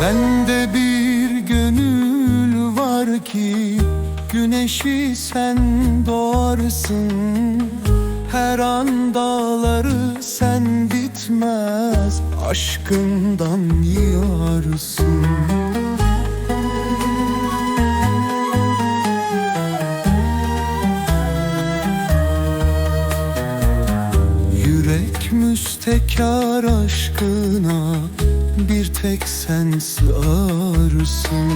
Bende bir gönül var ki Güneşi sen doğarsın. Her an dağları sen bitmez Aşkından yığarsın Yürek müstekar aşkına bir tek sen sığarsın.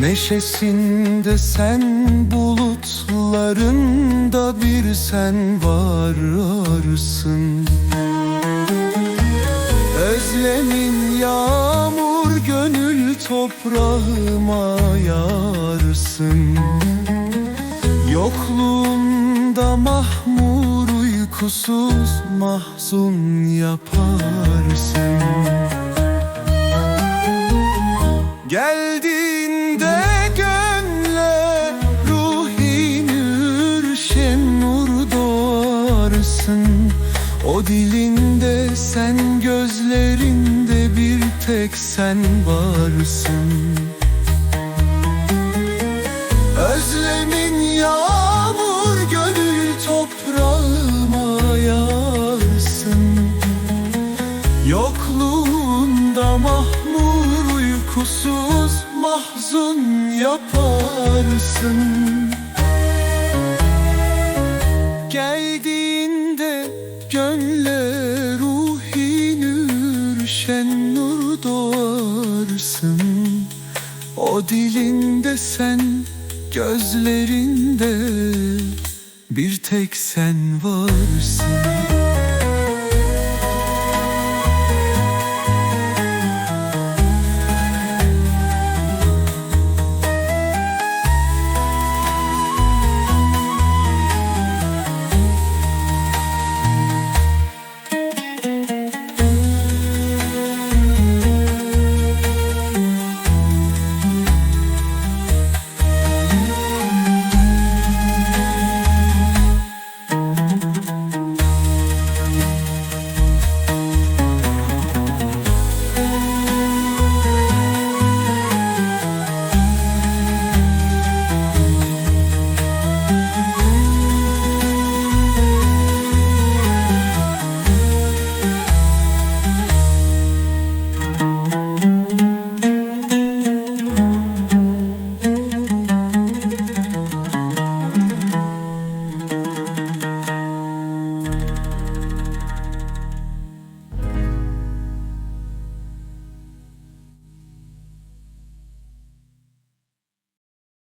Neşesinde sen bulutlarında bir sen vararsın. Özlemin yağmur gönül toprağıma yağarsın Yokluğunda mahmur uykusuz mahzun yaparsın Geldiğinde gönle ruhin ürşen nur doğarsın. O dilinde sen gözlerinde bir tek sen varsın. Özlemin yağmur gönül toprağıma yağsın Yokluğunda mahmur uykusuz mahzun yaparsın. Geldiğinde gönle ruhin ürşen nur doğarsın. O dilinde sen gözlerinde bir tek sen varsın